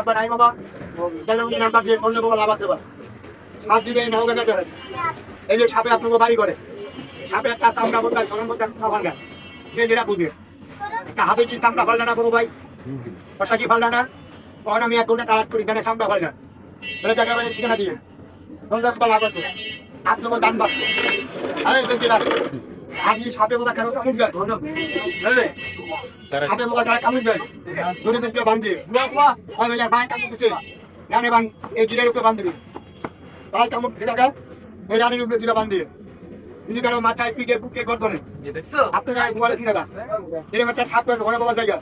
আপনার নাই বাবা? উনি নাম্বার দিয়ে করলে বাবা লাভ আছে বা? সাপ দিবে নাও গেছে ধরে এই যে সাপে আপনাকে বাড়ি করে। সাপে একটা চামড়া বলতে ছড়ন বলতে খাবার গান যে যেটা বুঝবে। একটা হাতে কি চামড়া ফালনা না কোনো ভাই? কষা কি ফালনা না? তখন আমি এক ঘণ্টা চালাক করি, জানে চামড়া ফালনা তাহলে জায়গা মানে ঠিকানা দিয়ে বা লাভ আছে। আপনাকে দান বাঁচবো আরে বেঁচে রাখ। আপনি সাপে বোধা কেন কামড় দেয় বুঝলে? সাপে বোধা যারা কামড় দেয় ধরে দেখতে বান্ধে আমি ভাই কামড় দিছে। জানে বান এই জিরের উপরে বান্ধবি ভাই কামড় দিছে টাকা এই রানের উপরে জিরা বান্ধে যদি কারও মাথায় পিঠে বুকে গর্দনে আপনি যাই ঘুমালে ছিল না? এর মাথায় সাপ করে ঘরে বলা জায়গা।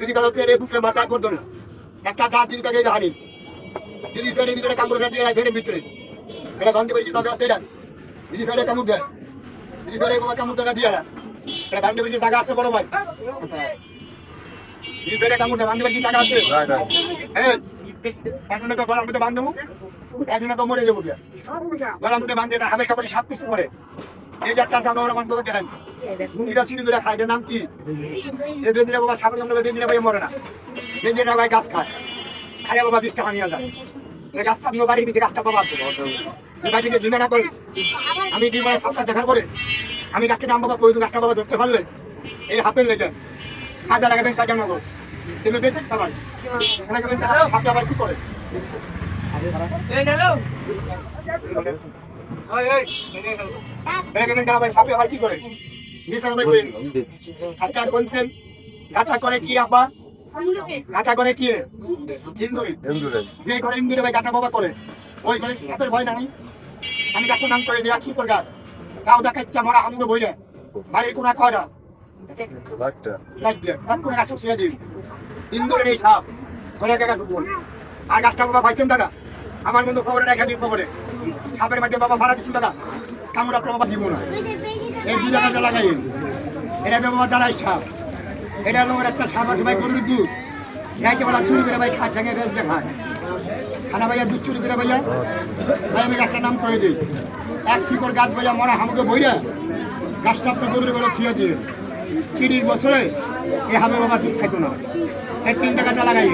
যদি কারও পেরে বুকে মাথা গর্দনে একটা চার দিন তাকে হানি যদি ফেরের ভিতরে কামড় দিয়ে ফেরের ভিতরে। এটা বান্ধে পেয়েছি তাকে আসতে যদি ফেরে কামড় দেয়। ফেরে বাবা কামড় টাকা দিয়ে? এটা বান্ধে পেয়েছি টাকা আছে বড় ভাই? যদি ফেরে কামড় দেয় বান্ধে টাকা আছে? হ্যাঁ? এখন তো গলার মধ্যে বান্ধবো একদিনে তো মরে যাব গলার মধ্যে বান্ধে এটা হামে কাপড়ে সাপ কিছু করে এই যে একটা জানো ওরা বান্ধব দেখেন এটা সিঁড়ি ধরে খায় নাম কি? এই বেঞ্জিরা বাবা সাপের জন্য ভাই মরে না। বেঞ্জিরা ভাই গাছ খায়। খাইয়া বাবা বিষ টাকা নিয়ে যায়। গাছটা বাড়ির পিছিয়ে গাছটা বাবা আছে। এই বাড়িতে না করে আমি দুই মাস সাপটা দেখার পরে আমি গাছটা নাম বাবা কই গাছটা বাবা ধরতে পারলেন এই হাফের লেগে। কাজে লাগাবেন কাজে না করে। তুমি বেঁচে খাবার এখানে গেলেন হাতে আবার কি করে। কি করে বলছেন গাছা করে কি আব্বা? গাছা করে কি? যে করে গাছা বাবা করে ওই করে ভয় নাই? আমি গাছের নাম করে দিয়া কি করগা তাও দেখা ইচ্ছা মরা হামুকে বইলে। বাড়ির কোনা কয়রা লাখটা লাগবে কোনো গাছ ছেড়ে ইন্দুরের এই সাপ গাছ উপর আর গাছটা বাবা পাইছেন দাদা? আমার খবরে দিন খবরে। সাপের মাঝে বাবা ভাড়া দিচ্ছেন দাদা। কামড় আপনার বাবা দিব না। এই দুই জায়গাতে লাগাইন এটা তো বাবা দাঁড়াই সাপ। এটা একটা সাপ আছে ভাই গরুর দুধ। গাইতে বেলা চুরি করে ভাই খা ঠেঙে বেশ দেখায় খানা ভাইয়া দুধ চুরি করে ভাইয়া ভাই আমি গাছটার নাম করে দিই এক শিকড় গাছ ভাইয়া মরা হামকে বইরা গাছটা আপনি গরুর বেলা ছিঁড়ে দিয়ে তিরিশ বছরে এ হামে বাবা দুধ খাইতো না এই তিন টাকাটা লাগাই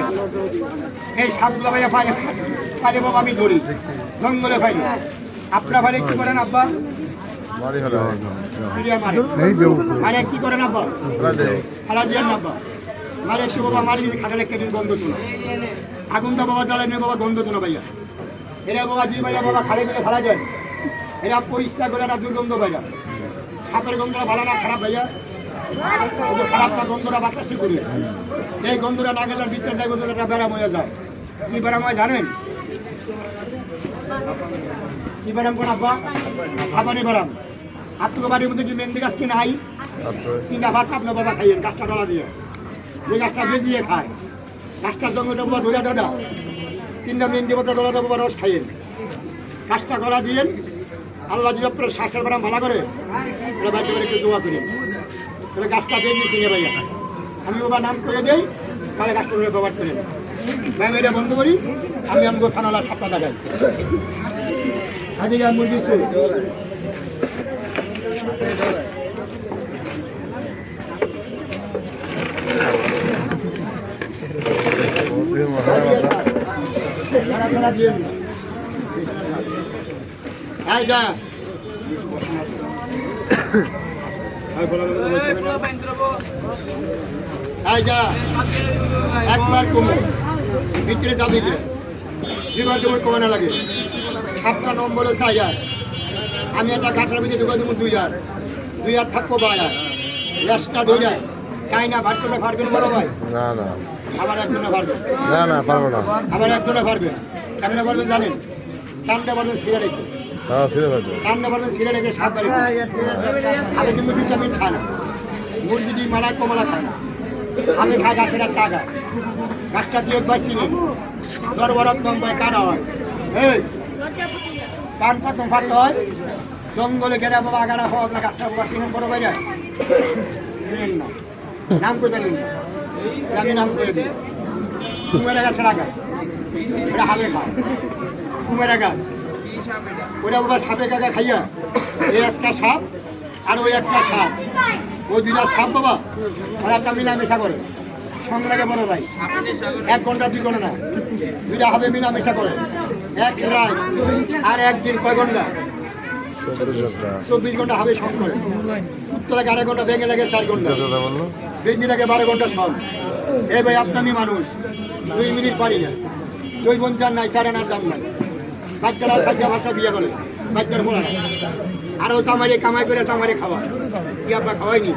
এই সাপগুলো ভাইয়া পাইলে পাইলে বাবা আমি ধরি জঙ্গলে পাইনি আপনার ভাই কি করেন আব্বা মারে কি করেন আব্বা ফালা দিয়ে আব্বা মারে সে বাবা মারি খাটালে কেটে গন্ধ তোলা। আগুনটা বাবা জ্বালায় নিয়ে বাবা গন্ধ তোলা ভাইয়া। এরা বাবা জি ভাইয়া বাবা খালে মিলে ফেলা যায় এরা পরিষ্কার করে একটা দুর্গন্ধ ভাইয়া সাপের গন্ধটা ভালো না খারাপ ভাইয়া। খারাপ না গন্ধটা বাতাসি করি এই গন্ধটা না গেলে ভিতরে যায় গন্ধটা ব্যারাম হয়ে যায়। কি ব্যারাম হয় জানেন? কি ব্যারাম কোন আব্বা? খাবারই ব্যারাম আপনার বাড়ির মধ্যে কি মেহেন্দি গাছ কিনে আছে। তিনটা ভাত আপনার বাবা খাইয়েন গাছটা ডলা দিয়ে। যে গাছটা বেজিয়ে খায়। গাছটার জঙ্গলটা বাবা ধরে দাদা। তিনটা মেহেন্দি পাতা ডলা দেবো রস খাইয়েন। গাছটা ডলা দিয়েন আল্লাহ যদি আপনার শ্বাসের ব্যারাম ভালো করে, তাহলে বাড়িতে বাড়ি একটু দোয়া করেন তাহলে গাছটা দিয়ে দিয়েছি ভাইয়া। আমি বাবা নাম করে দেই, তাহলে গাছটা ব্যবহার করেন ম্যাম, এটা বন্ধ করি। আমি আমাকে খানালা সাপটা দেখাই হাজিরা মুরগি সুপ। ওতে মহারাজা খানা খানা দিয়ে দিন। এই যা। এই বলা বলা বলা বলা। এই যা। একবার কমো। ভিতরে যাবি যে। দুবার তোমার কমানো লাগে। সাতটা নম্বরে চাই আর আমি একটা কাঁটার ভিতরে ঢুকে দেবো দুই হাজার। দুই হাজার থাকব বা হাজার। লেসটা ধরে তাই না ভাত করতে পারবেন বড় ভাই? না না। আমার একজনে পারবেন না না পারব না। আবার একজনে পারবেন কেমনে পারবেন জানেন? টানতে পারবেন ছিঁড়ে রেখে। হ্যাঁ টানতে পারবেন রেখে সাত বাড়ি। আমি কিন্তু ভিটামিন খায় না। মুরগি দিয়ে মালা কমলা খায় আমি খাই গাছের একটা আগা গাছটা দিয়ে একবার চিনি হয় এই ফাটতে হয়। জঙ্গলে গেলে বাবা আগারা হওয়া আপনার গাছটা বাবা চিনেন বড় বাইরে চিনেন না। নাম করে জানেন না আমি নাম করে দিই। কুমেরা গাছের আগা এটা হাবে খায় কুমেরা গাছ। ওটা বাবা সাপে কাকা খাইয়া এই একটা সাপ আর ওই একটা সাপ। ওই দুটা সাপ বাবা ওরা একটা মিলামেশা করে। লাগে বড় ভাই এক ঘণ্টা, দুই ঘণ্টা না। দুইটা হবে মিলামেশা করে। এক রাত আর একদিন কয় ঘণ্টা? চব্বিশ ঘণ্টা হবে সব করে। উত্তর লাগে আড়াই ঘণ্টা ভেঙে লাগে চার ঘণ্টা। বেঞ্জি লাগে বারো ঘণ্টা সব। এই ভাই আপনামি মানুষ। দুই মিনিট পারি না। দুই বোন যান নাই চার আনার দাম নাই। বাচ্চারা বাচ্চা ভাষা বিয়ে করে। বাচ্চার বলা আরও তামারে কামাই করে তামারে খাওয়া কি আপনার খাওয়াইনি